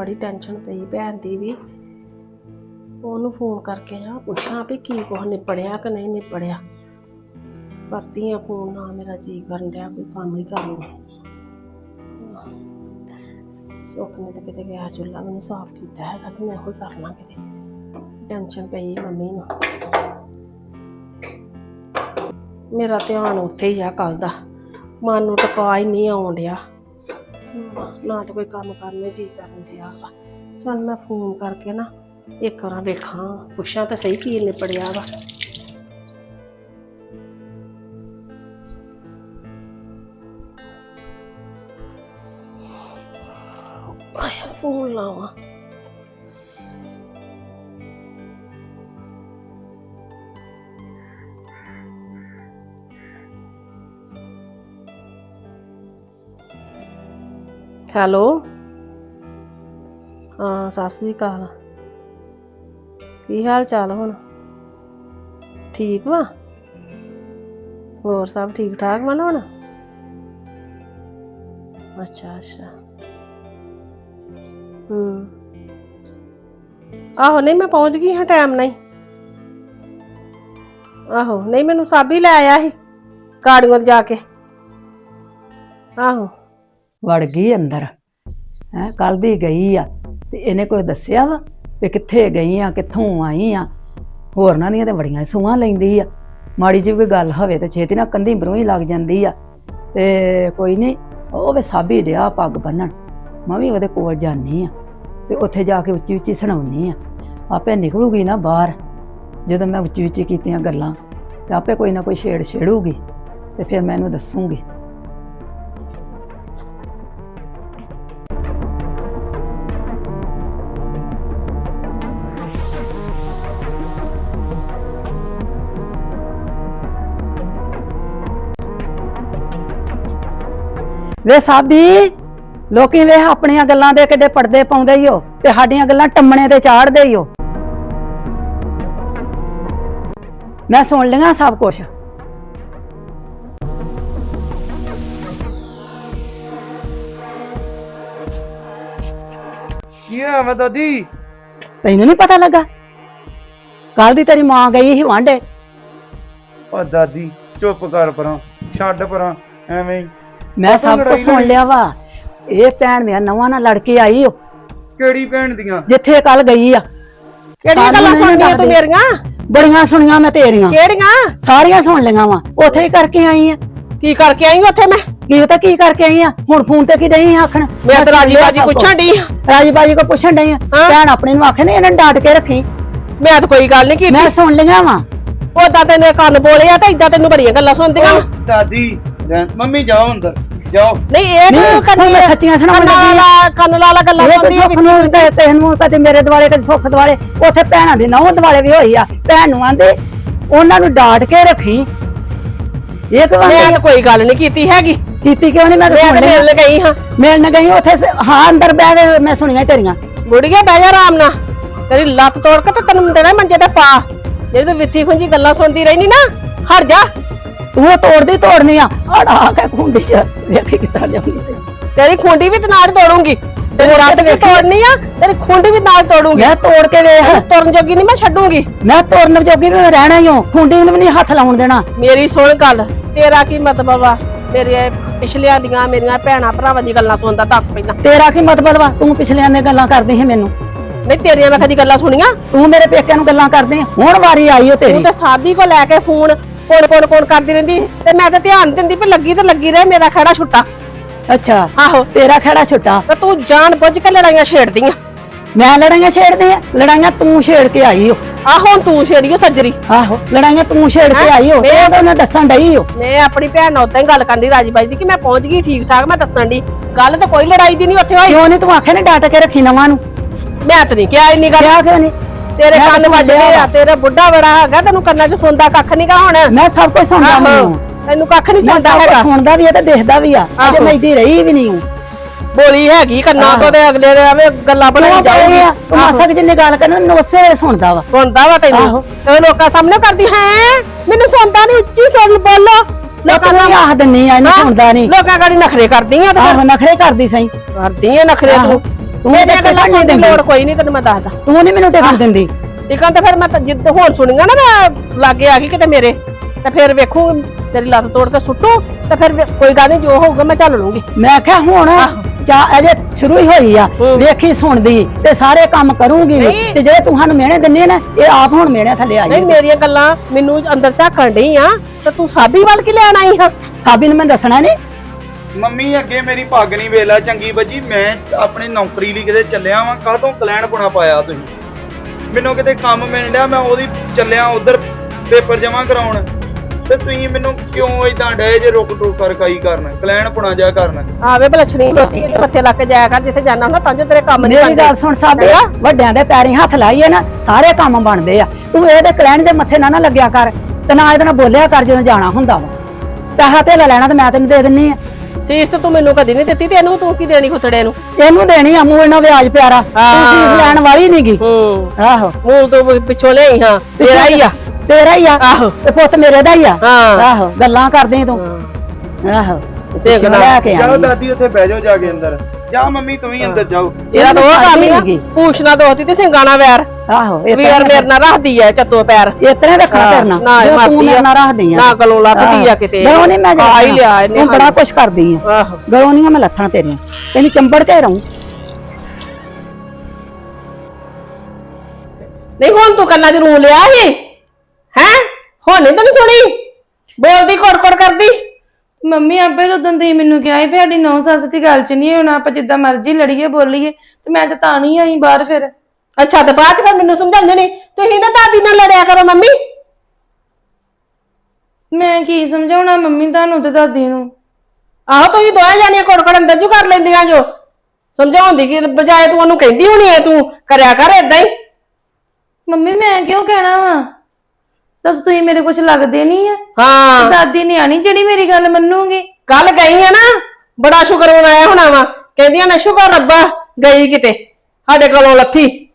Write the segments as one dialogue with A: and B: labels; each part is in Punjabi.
A: ਬੜੀ ਟੈਨਸ਼ਨ ਪਈ ਭੈਣ ਦੀ ਵੀ। ਉਹਨੂੰ ਫੋਨ ਕਰਕੇ ਆ, ਪੁੱਛਾਂ ਵੀ ਕੀ ਕੁਛ ਨਿਪੜਿਆ ਕਿ ਨਹੀਂ ਨਿਪੜਿਆ। ਕਰਦੀ ਆ ਫੋਨ ਨਾ ਮੇਰਾ ਜੀ ਕਰਨ ਡਿਆ, ਕੋਈ ਕੰਮ ਹੀ ਕਰ ਲਵਾਂ ਸੁੱਖ ਨੇ ਤਾਂ ਕਿਤੇ ਗਿਆ ਚੁੱਲ੍ਹਾ ਵੀ ਨਹੀਂ ਸਾਫ਼ ਕੀਤਾ ਹੈਗਾ ਕਿ ਮੈਂ ਉਹੀ ਕਰਨਾ ਕਿਤੇ ਟੈਨਸ਼ਨ ਪਈ ਮੰਮੀ ਨੂੰ। ਮੇਰਾ ਧਿਆਨ ਉੱਥੇ ਹੀ ਆ ਕੱਲ ਦਾ। ਮਨ ਨੂੰ ਟਿਕਾ ਹੀ ਨਹੀਂ ਆਉਣ ਡਿਆ। ਨਾ ਤਾਂ ਕੋਈ ਕੰਮ ਕਰਨੇ ਜੀ ਕਰਨ ਡਿਆ ਵਾ। ਚੱਲ ਮੈਂ ਫੋਨ ਕਰਕੇ ਨਾ ਇੱਕ ਵਾਰ ਵੇਖਾਂ, ਪੁੱਛਾਂ ਤਾਂ ਸਹੀ ਕੀ ਨਿਪੜਿਆ ਵਾ। ਆਇਆ ਫੋਨ ਲਾਵਾਂ। ਹੈਲੋ ਹਾਂ, ਸਤਿ ਸ੍ਰੀ ਅਕਾਲ। ਕੀ ਹਾਲ ਚਾਲ ਹੁਣ? ਠੀਕ ਵਾ? ਹੋਰ ਸਭ ਠੀਕ ਠਾਕ ਵਾ ਨਾ ਹੁਣ? ਅੱਛਾ ਅੱਛਾ। ਹੂੰ। ਆਹੋ, ਨਹੀਂ ਮੈਂ ਪਹੁੰਚ ਗਈ ਹਾਂ ਟਾਈਮ ਨਹੀਂ ਆਹੋ, ਨਹੀਂ ਮੈਨੂੰ ਸਾਬੀ ਲੈ ਆਇਆ ਸੀ। ਗਾੜੀਆਂ ਤੇ ਜਾ ਕੇ। ਆਹੋ।
B: ਵੜ ਗਈ ਅੰਦਰ। ਹੈ ਕੱਲ ਦੀ ਗਈ ਆ ਤੇ ਇਹਨੇ ਕੋਈ ਦੱਸਿਆ ਵਾ ਵੀ ਕਿੱਥੇ ਗਈ ਆ, ਕਿੱਥੋਂ ਆਈ ਆ? ਹੋਰਨਾਂ ਦੀਆਂ ਤੇ ਬੜੀਆਂ ਸੂਹਾਂ ਲੈਂਦੀ ਆ। ਮਾੜੀ ਜਿਹੀ ਕੋਈ ਗੱਲ ਹੋਵੇ ਤੇ ਛੇਤੀ ਨਾਲ ਕੰਧੀ ਬਰੋਂ ਹੀ ਲੱਗ ਜਾਂਦੀ ਆ। ਤੇ ਕੋਈ ਨਹੀਂ, ਉਹ ਵੇ ਸਾਬੀ ਡਿਆ ਪੱਗ ਬੰਨਣ। ਮੈਂ ਵੀ ਉਹਦੇ ਕੋਲ ਜਾਨੀ ਆ ਤੇ ਉੱਥੇ ਜਾ ਕੇ ਉੱਚੀ ਉੱਚੀ ਸੁਣਾਉਣੀ ਆ। ਆਪੇ ਨਿਕਲੂਗੀ ਨਾ ਬਾਹਰ। ਜਦੋਂ ਮੈਂ ਉੱਚੀ ਉੱਚੀ ਕੀਤੀਆਂ ਗੱਲਾਂ ਤੇ ਆਪੇ ਕੋਈ ਨਾ ਕੋਈ ਛੇੜ ਛੇੜੂਗੀ ਤੇ ਫਿਰ ਮੈਂ ਇਹਨੂੰ ਦੱਸੂਗੀ। ਵੇ ਸਾਬੀ ਲੋਕੀ ਵੇਖ ਆਪਣੀਆਂ ਗੱਲਾਂ ਦੇ ਕਿੱਡੇ ਪਰਦੇ ਪਾਉਂਦੇ ਈ ਓ ਤੇ ਸਾਡੀਆਂ ਗੱਲਾਂ ਟੰਮਣੇ ਤੇ ਚਾੜਦੇ ਈ ਓ। ਮੈਂ ਸੁਣ ਲਿਆ ਸਭ ਕੁਝ
C: ਕੀ ਹੋਇਆ ਵਾ ਦਾਦੀ?
B: ਤੈਨੂੰ ਨਹੀਂ ਪਤਾ ਲੱਗਾ? ਕੱਲ ਦੀ ਤੇਰੀ ਮਾਂ ਗਈ ਸੀ ਵਾਂਡੇ
C: ਓ ਦਾਦੀ ਚੁੱਪ ਕਰ ਪਰਾਂ ਛੱਡ ਪਰਾਂ ਐਵੇਂ ਹੀ
B: ਮੈਂ ਸਭ ਕੁਝ ਸੁਣ? ਲਿਆ ਵਾ। ਇਹ ਭੈਣ ਦੀਆਂ ਨਵਾਂ ਨਾਲ ਲੜ ਕੇ ਆਈ ਓ।
C: ਕਿਹੜੀ ਭੈਣ ਦੀਆਂ?
B: ਜਿੱਥੇ ਕੱਲ ਗਈ ਆ।
A: ਕਿਹੜੀਆਂ ਗੱਲਾਂ ਸੁਣਦੀਆਂ ਤੂੰ। ਮੇਰੀਆਂ?
B: ਬੜੀਆਂ ਸੁਣੀਆਂ ਮੈਂ ਤੇਰੀਆਂ।
A: ਕਿਹੜੀਆਂ?
B: ਸਾਰੀਆਂ ਸੁਣ ਲਈਆਂ ਵਾ। ਉੱਥੇ ਹੀ ਕਰਕੇ ਆਈ ਆ।
A: ਕੀ ਕਰਕੇ ਆਈ ਉੱਥੇ ਮੈਂ?
B: ਕੀ ਪਤਾ ਕੀ ਕਰਕੇ ਆਈ ਆ? ਹੁਣ ਫੋਨ ਤੇ ਕੀ ਨਹੀਂ ਆਖਣ?
A: ਮੈਂ ਤਾਂ ਰਾਜੀ ਬਾਜੀ ਪੁੱਛਣ ਡਈ ਆਂ।
B: ਰਾਜੀ ਬਾਜੀ ਕੋ ਪੁੱਛਣ ਡਈ ਆ। ਭੈਣ ਆਪਣੀ ਨੂੰ ਆਖੇ ਨੇ ਇਹਨਾਂ ਨੂੰ ਡਾਂਟ ਕੇ ਰੱਖੀ।
A: ਮੈਂ ਤਾਂ ਕੋਈ ਗੱਲ ਨਹੀਂ ਕੀਤੀ।
B: ਮੈਂ ਸੁਣ ਲਈਆਂ ਵਾ।
A: ਉਦਾਂ ਤੈਨੂੰ ਕੰਨ ਬੋਲੇ ਆ ਤਾਂ ਇਦਾਂ ਤੈਨੂੰ ਬੜੀਆਂ ਗੱਲਾਂ ਸੁਣਦੀਆਂ।
C: ਦਾਦੀ ਰਹਿਣ- ਮੰਮੀ ਜਾਓ ਅੰਦਰ। ਜਾਓ।
A: ਨਹੀਂ ਇਹ
B: ਨਹੀਂ, ਹੁਣ ਮੈਂ ਸੱਚੀਆਂ ਸੁਣਾਉਣ ਲੱਗੀ ਆਂ।
A: ਵਾਲਾ ਕੰਨ ਲਾਲਾ ਗੱਲਾਂ
B: ਇਹ ਤੇ
A: ਸੁਣਦੀ
B: ਸੁੱਖ ਨੂੰ ਤੇ ਤੈਨੂੰ ਕਦੇ ਮੇਰੇ ਦੁਆਲੇ ਕਦੇ ਸੁੱਖ ਦੁਆਲੇ। ਉੱਥੇ ਭੈਣਾਂ ਦੀ ਨਹੁੰ ਦੁਆਲੇ ਵੀ ਹੋਈ ਆ। ਭੈਣ ਨੂੰ ਆਂਦੇ ਉਹਨਾਂ ਨੂੰ ਡਾਂਟ ਕੇ ਰੱਖੀ। ਇਹ ਕਿਉਂ
A: ਮੈਂ ਤਾਂ ਕੋਈ ਗੱਲ ਨਹੀਂ ਕੀਤੀ ਹੈਗੀ।
B: ਕੀਤੀ ਕਿਉਂ ਨਹੀਂ? ਮੈਂ ਤਾਂ
A: ਮੈਂ ਤਾਂ ਮਿਲਣ ਗਈ ਹਾਂ।
B: ਮਿਲਣ ਗਈ ਉੱਥੇ ਸ- ਹਾਂ ਅੰਦਰ ਬਹਿ ਕੇ ਮੈਂ ਸੁਣੀਆਂ ਤੇਰੀਆਂ।
A: ਮੁੜੀਏ ਬਹਿ ਜਾ ਆਰਾਮ ਨਾਲ। ਤੇਰੀ ਲੱਤ ਤੋੜ ਕੇ ਤੇ ਤੈਨੂੰ ਦੇਣਾ ਮੰਜੇ ਤੇ ਪਾ। ਜਿਹੜੀ ਤੂੰ ਵਿੱਤੀ ਖੁੰਜੀ ਗੱਲਾਂ ਸੁਣਦੀ ਰਹਿਨੀ ਨਾ ਹਟ ਜਾ।
B: ਤੂੰ ਤੋੜਦੀ ਤੋੜਨੀ ਆ। ਅੜਾ ਕੇ ਖੁੰਡੀ ਚ ਵੇਖੀ ਕਿੱਦਾਂ ਜਾਉਂਦੀ ਤੇ
A: ਤੇਰੀ ਖੁੰਡੀ ਵੀ ਤੇ ਨਾਲ ਤੋੜੂੰਗੀ। ਤੇਰੀ ਲੱਤ ਵੀ ਤੋੜਨੀ ਆ ਤੇਰੀ ਖੁੰਡੀ ਵੀ ਨਾਲ ਤੋੜੂੰਗੀ।
B: ਮੈਂ ਤੋੜ ਕੇ ਵੇਖ।
A: ਤੁਰਨ ਜੋਗੀ ਨਹੀਂ ਮੈਂ ਛੱਡੂੰਗੀ।
B: ਮੈਂ ਤੋੜਨ ਜੋਗੀ ਵੀ ਰਹਿਣਾ ਹੀ ਹਾਂ ਖੁੰਡੀ ਨੂੰ ਵੀ ਨਹੀਂ ਹੱਥ ਲਾਉਣ ਦੇਣਾ।
A: ਮੇਰੀ ਸੁਣ ਗੱਲ ਤੇਰਾ ਕੀ ਮਤਲਬ ਵਾ ਮੇਰੇ ਪਿਛਲਿਆਂ ਦੀਆਂ ਮੇਰੀਆਂ ਭੈਣਾਂ ਭਰਾਵਾਂ ਦੀ ਗੱਲਾਂ ਸੁਣਦਾ ਦੱਸ ਪਹਿਲਾਂ।
B: ਤੇਰਾ ਕੀ ਮਤਲਬ ਵਾ ਤੂੰ ਪਿਛਲਿਆਂ ਦੀਆਂ ਗੱਲਾਂ ਕਰਦੀ ਹੈ ਮੈਨੂੰ।
A: ਨਹੀਂ ਤੇਰੀਆਂ ਮੈਂ ਕਦੀ ਗੱਲਾਂ ਸੁਣੀਆਂ?
B: ਤੂੰ ਮੇਰੇ ਪੇਕਿਆਂ ਨੂੰ ਗੱਲਾਂ ਕਰਦੀ ਹੁਣ ਵਾਰੀ ਆਈ ਓ
A: ਤੂੰ
B: ਤੇਰੀ
A: ਤੇ ਸਾਬੀ ਕੋ ਲੈ ਕੇ ਫੋਨ ਕੋਣ ਕੋਣ ਕੋਣ ਕਰਦੀ ਰਹਿੰਦੀ ਤੇ ਮੈਂ ਤਾਂ ਧਿਆਨ ਦਿੰਦੀ ਵੀ ਲੱਗੀ ਤੇ ਲੱਗੀ ਰਹੇ ਮੇਰਾ ਖੜਾ ਛੁੱਟਾ।
B: ਅੱਛਾ
A: ਆਹੋ।
B: ਤੇਰਾ ਖੜਾ ਛੁੱਟਾ?
A: ਤੇ ਤੂੰ ਜਾਣ ਬੁੱਝ ਕੇ ਲੜਾਈਆਂ ਛੇੜਦੀਆਂ।
B: ਮੈਂ ਲੜਾਈਆਂ ਛੇੜਦੀ ਆ ਲੜਾਈਆਂ ਤੂੰ ਛੇੜ ਕੇ ਆਈ ਓ।
A: ਆ ਹੁਣ ਤੂੰ ਛੇੜੀਓ ਸੱਜਰੀ।
B: ਆਹੋ ਲੜਾਈਆਂ ਤੂੰ ਛੇੜ ਕੇ
A: ਹੈਂ?
B: ਆਈ ਓ।
A: ਮੈਂ-
B: ਤਾਂ ਉਹਨੇ ਦੱਸਣ ਡਈ ਓ।
A: ਮੈਂ ਆਪਣੀ ਭੈਣ ਨਾਲ ਉਦਾਂ ਹੀ ਗੱਲ ਕਰਨੀ ਰਾਜੀ ਬਾਈ ਦੀ ਕਿ ਮੈਂ ਪਹੁੰਚ ਗਈ ਠੀਕ ਠਾਕ ਮੈਂ ਦੱਸਣ ਦੀ ਗੱਲ ਤਾਂ ਕੋਈ ਲੜਾਈ ਦੀ ਨਹੀਂ ਉੱਥੇ ਹੋਈ।
B: ਕਿਉਂ ਨਹੀਂ ਤੂੰ ਆਖੇ ਨੇ ਡਾਟ ਕੇ ਰੱਖੀ ਨਵਾਂ ਨੂੰ?
A: ਮੈਂ ਤਾਂ ਨਹੀਂ ਕਿਹਾ ਇੰਨੀ ਗੱਲ।
B: ਕਿਹਾ ਕਿਉਂ ਨਹੀਂ
A: ਤੇਰੇ ਕੰਨ ਵੱਜਦੇ ਆ ਤੇਰਾ ਬੁੱਢਾ ਬੜਾ ਹੈਗਾ ਤੈਨੂੰ ਕੰਨਾਂ 'ਚ ਸੁਣਦਾ ਕੱਖ ਨਹੀਂਗਾ ਹੁਣ?
B: ਮੈਂ ਸਭ ਕੁਝ ਸੁਣਦਾ ਮੈਨੂੰ
A: ਤੈਨੂੰ ਕੱਖ ਨਹੀਂ ਸੁਣਦਾ ਹੈਗਾ।
B: ਸੁਣਦਾ ਵੀ ਆ ਤੇ ਦੇਖਦਾ ਵੀ ਆ। ਅਜੇ। ਮੈਂ ਇੱਦੀ ਰਹੀ ਵੀ ਨਹੀਂ
A: ਬੋਲੀ ਹੈਗੀ ਕੰਨਾਂ ਤੋਂ ਤੇ ਅਗਲੇ ਦੇ ਐਵੇਂ ਗੱਲਾਂ ਬਣਾਈ ਜਾਊਗੀ।
B: ਤੂੰ ਮਾਸਾ ਕਿ ਜਿੰਨੇ ਗੱਲ ਕਰਨਾ ਮੈਨੂੰ ਉਸੇ ਵੇਲੇ ਸੁਣਦਾ ਵਾ।
A: ਸੁਣਦਾ ਵਾ ਤੈਨੂੰ। ਤੇ ਲੋਕਾਂ ਸਾਹਮਣੇ ਕਰਦੀ ਹੈ? ਮੈਨੂੰ ਸੁਣਦਾ ਨਹੀਂ ਉੱਚੀ ਸੁਣ ਬੋਲੋ।
B: ਲੋਕਾਂ ਨੂੰ ਆਖ ਦਿੰਨੀ ਆ ਇਹਨੂੰ ਸੁਣਦਾ ਨਹੀਂ
A: ਲੋਕਾਂ ਗਾੜੀ ਨਖਰੇ ਕਰਦੀ ਆ ਤੇ
B: ਨਖਰੇ ਕਰਦੀ ਸਹੀ।
A: ਕਰਦੀ ਆ ਨਖਰੇ। ਤੂੰ।
B: ਤੂੰ ਤਾਂ
A: ਗੱਲਾਂ ਸੁਣਨ ਦੀ ਲੋੜ ਕੋਈ ਨਹੀਂ ਤੈਨੂੰ ਮੈਂ ਦੱਸਦਾ।
B: ਤੂੰ ਨਹੀਂ ਮੈਨੂੰ ਟਿਕਣ ਦਿੰਦੀ।
A: ਟਿਕਣ ਤੇ ਫਿਰ ਮੈਂ ਤਾਂ ਜਿੱਦ ਸੁਣੀਆਂ ਨਾ ਮੈਂ ਲਾਗੇ ਆ ਗਈ ਕਿਤੇ ਮੇਰੇ। ਤੇ ਫਿਰ ਵੇਖੂ ਤੇਰੀ ਲੱਤ ਤੋੜ ਕੇ ਸੁੱਟੂ ਤੇ ਫਿਰ ਕੋਈ ਗੱਲ ਨਹੀਂ ਜੋ ਹੋਊਗਾ ਮੈਂ ਚੱਲ ਲੂੰਗੀ।
B: ਮੈਂ ਕਿਹਾ ਹੁਣ ਚਾ ਅਜੇ ਸ਼ੁਰੂ ਹੀ ਹੋਈ ਆ। ਵੇਖੀ ਸੁਣਦੀ ਤੇ ਸਾਰੇ ਕੰਮ ਕਰੂੰਗੀ। ਤੇ ਜਿਹੜੇ ਤੁਹਾਨੂੰ ਮਿਹਣੇ ਦਿੰਨੇ ਨਾ ਇਹ ਆਪ ਹੁਣ ਮਿਹਣੇ ਥੱਲੇ ਆਈ
A: ਨਹੀਂ ਮੇਰੀਆਂ ਗੱਲਾਂ ਮੈਨੂੰ ਅੰਦਰ ਝਾਕਣ ਡਈ ਆ ਤੇ ਤੂੰ ਸਾਬੀ ਵੱਲ ਕੀ ਲੈਣ ਆਈ ਹਾਂ
B: ਸਾਬੀ ਨੂੰ ਮੈਂ ਦੱਸਣਾ ਨਹੀਂ
C: ਮੰਮੀ ਅੱਗੇ ਮੇਰੀ ਪੱਗ ਨਹੀਂ ਵੇਲਾ ਚੰਗੀ ਬੱਜੀ। ਮੈਂ ਆਪਣੀ ਨੌਕਰੀ ਲਈ ਕਿਤੇ ਚੱਲਿਆ ਵਾਂ। ਕਾਹਤੋਂ ਕਲੈਣ ਪੁਣਾ ਪਾਇਆ ਤੁਸੀਂ। ਮੈਨੂੰ ਕਿਤੇ ਕੰਮ ਮਿਲ ਰਿਹਾ ਮੈਂ ਉਹਦੀ ਚੱਲਿਆ ਉਧਰ ਪੇਪਰ ਜਮਾ ਕਰਾਉਣ। ਤੇ ਤੁਸੀਂ ਮੈਨੂੰ ਕਿਉਂ ਇਦਾਂ ਡਏ ਜੇ ਰੁਕ ਟੋਕ ਕਰ ਕਾਈ ਕਰਨ? ਕਲੈਣ ਪੁਣਾ ਜਾ ਕਰਨ।
A: ਆਵੇ ਬਲਛਣੀ ਰੋਟੀ ਪੱਥੇ ਲੱਗ ਕੇ ਜਾਇਆ ਕਰ ਜਿੱਥੇ ਜਾਣਾ ਹੁੰਦਾ ਤਾਂ ਜੋ ਤੇਰੇ ਕੰਮ ਨਹੀਂ
B: ਮੇਰੀ ਗੱਲ ਸੁਣ ਸਾਬੀ? ਵੱਡਿਆਂ ਦੇ ਪੈਰੀਂ ਹੱਥ ਲਾਈਏ ਨਾ ਸਾਰੇ ਕੰਮ ਬਣਦੇ ਆ। ਤੂੰ ਇਹਦੇ ਕਲੈਣ ਦੇ ਮੱਥੇ ਨਾ ਨਾ ਲੱਗਿਆ ਕਰ ਤੇ ਨਾ ਇਹਦੇ ਨਾਲ ਬੋਲਿਆ ਕਰ ਜਦੋਂ ਜਾਣਾ ਹੁੰਦਾ ਵਾ। ਪੈਸਾ ਤੇ ਲੈਣਾ ਤੇ ਮੈਂ ਤੈਨੂੰ ਦੇ ਦਿੰਨੀ ਆ।
A: ਸੀਸ ਤੇ ਤੂੰ ਮੈਨੂੰ ਕਦੀ ਨਹੀਂ ਦਿੱਤੀ ਤੇ ਇਹਨੂੰ ਤੂੰ ਕੀ ਦੇਣੀ ਖੁੱਤੜੇ ਨੂੰ?
B: ਇਹਨੂੰ ਦੇਣੀ ਆ ਮੂਲ ਨਾਲ ਵਿਆਜ ਪਿਆਰਾ। ਤੂੰ
A: ਹਾਂ।
B: ਫੀਸ ਲੈਣ ਵਾਲੀ ਨਹੀਂਗੀ
A: ਹੂੰ।
B: ਆਹੋ।
A: ਮੂਲ ਤੋਂ ਪਿੱਛੋਂ ਲਈ ਹਾਂ। ਤੇਰਾ ਹੀ ਆ।
B: ਤੇਰਾ ਹੀ ਆ।
A: ਆਹੋ।
B: ਤੇ ਪੁੱਤ ਮੇਰੇ ਦਾ ਹੀ ਆ।
A: ਹਾਂ।
B: ਆਹੋ ਗੱਲਾਂ ਕਰਦੇ ਤੂੰ। ਆਹੋ।
A: ਨਾਲ।
B: ਲੈ ਕੇ ਆਈ
C: ਦਾਦੀ ਉੱਥੇ ਬਹਿ ਜਾਓ ਜਾ ਕੇ ਅੰਦਰ। ਜਾ ਮੰਮੀ ਤੂੰ ਵੀ ਅੰਦਰ ਜਾਓ।
A: ਇਹਦਾ ਤਾਂ ਉਹ ਕੰਮ ਹੀ
B: ਹੈਗੀ।
A: ਪੂਛਣਾ ਦੋਤੀ ਤੇ ਸਿੰਗਾਣਾ ਵੈਰ।
B: ਆਹੋ ਇਹ
A: ਵੀਰ ਮੇਰੇ ਨਾਲ ਰੱਖਦੀ ਐ ਚੱਤੋ ਪੈਰ।
B: ਇਤਨੇ ਰੱਖਣਾ
A: ਹਾਂ,
B: ਕਰਨਾ
A: ਨਾ ਇਹ
B: ਜੋ ਤੂੰ ਮੇਰੇ
A: ਆ।
B: ਨਾਲ ਰੱਖਦੀ ਆ।
A: ਨਾ ਗਲੋਂ ਲੱਥਦੀ ਆ ਕਿਤੇ।
B: ਗਲੋਂ ਨਹੀਂ ਮੈਂ
A: ਆ ਹੀ ਲਿਆ ਇਹਨੇ
B: ਬੜਾ ਕੁਛ ਕਰਦੀ ਆ।
A: ਆਹੋ।
B: ਗਲੋਂ ਨਹੀਂ ਮੈਂ ਲੱਥਾਂ ਤੇਰੀਆਂ ਤੈਨੂੰ ਚੰਬੜ ਕੇ ਰਹੂੰ।
A: ਨਹੀਂ ਹੁਣ ਤੂੰ ਕੰਨਾਂ 'ਚ ਰੂ ਲਿਆ ਸੀ। ਹੈ? ਹੁਣ ਨਹੀਂ ਤੈਨੂੰ ਸੁਣੀ? ਬੋਲਦੀ ਕੋੜ-ਕੋੜ ਕਰਦੀ।
D: ਮੰਮੀ ਆਪੇ ਤਾਂ ਉਦੋਂ ਦੀ ਮੈਨੂੰ ਕਿਹਾ ਸੀ ਵੀ ਸਾਡੀ ਨੌ ਸੱਸ ਦੀ ਗੱਲ ਚ ਨਹੀਂ ਹੋਣਾ ਆਪਾਂ ਜਿੱਦਾਂ ਮਰਜ਼ੀ ਲੜੀਏ ਬੋਲੀਏ ਤੇ ਮੈਂ ਤਾਂ ਤਾਂ ਨਹੀਂ ਆਈ ਬਾਹਰ ਫਿਰ।
A: ਅੱਛਾ ਤੇ ਬਾਅਦ 'ਚ ਫਿਰ ਮੈਨੂੰ ਸਮਝਾਉਂਦੇ ਨਹੀਂ ਤੁਸੀਂ ਨਾ ਦਾਦੀ ਨਾਲ ਲੜਿਆ ਕਰੋ ਮੰਮੀ।
D: ਮੈਂ ਕੀ ਸਮਝਾਉਣਾ ਮੰਮੀ ਤੁਹਾਨੂੰ ਤੇ ਦਾਦੀ ਨੂੰ?
A: ਆਹੋ ਤੁਸੀਂ ਦੋਵੇਂ ਜਾਣੀਆਂ ਕੋੜ-ਕੋੜ ਅੰਦਰ ਜੂ ਕਰ ਲੈਂਦੀਆਂ ਜੋ। ਸਮਝਾਉਂਦੀ ਕਿ ਬਜਾਏ ਤੂੰ ਉਹਨੂੰ ਕਹਿੰਦੀ ਹੋਣੀ ਐ ਤੂੰ ਕਰਿਆ ਕਰ ਏਦਾਂ ਹੀ।
D: ਮੰਮੀ ਮੈਂ ਕਿਉਂ ਕਹਿਣਾ ਵਾ? ਦੱਸ ਤੁਸੀਂ ਮੇਰੇ ਕੁਝ ਲੱਗਦੇ ਨਹੀਂ ਆ।
A: ਹਾਂ।
D: ਦਾਦੀ ਨੇ ਆਣੀ ਜਿਹੜੀ ਮੇਰੀ ਗੱਲ ਮੰਨੂਗੀ।
A: ਕੱਲ ਗਈ ਆ ਨਾ ਬੜਾ ਸ਼ੁਕਰ ਮਨਾਇਆ ਹੋਣਾ ਵਾ। ਕਹਿੰਦੀਆਂ ਨੇ ਸ਼ੁਕਰ ਰੱਬਾ ਗਈ ਕਿਤੇ? ਸਾਡੇ ਕੋਲੋਂ ਲੱਥੀ।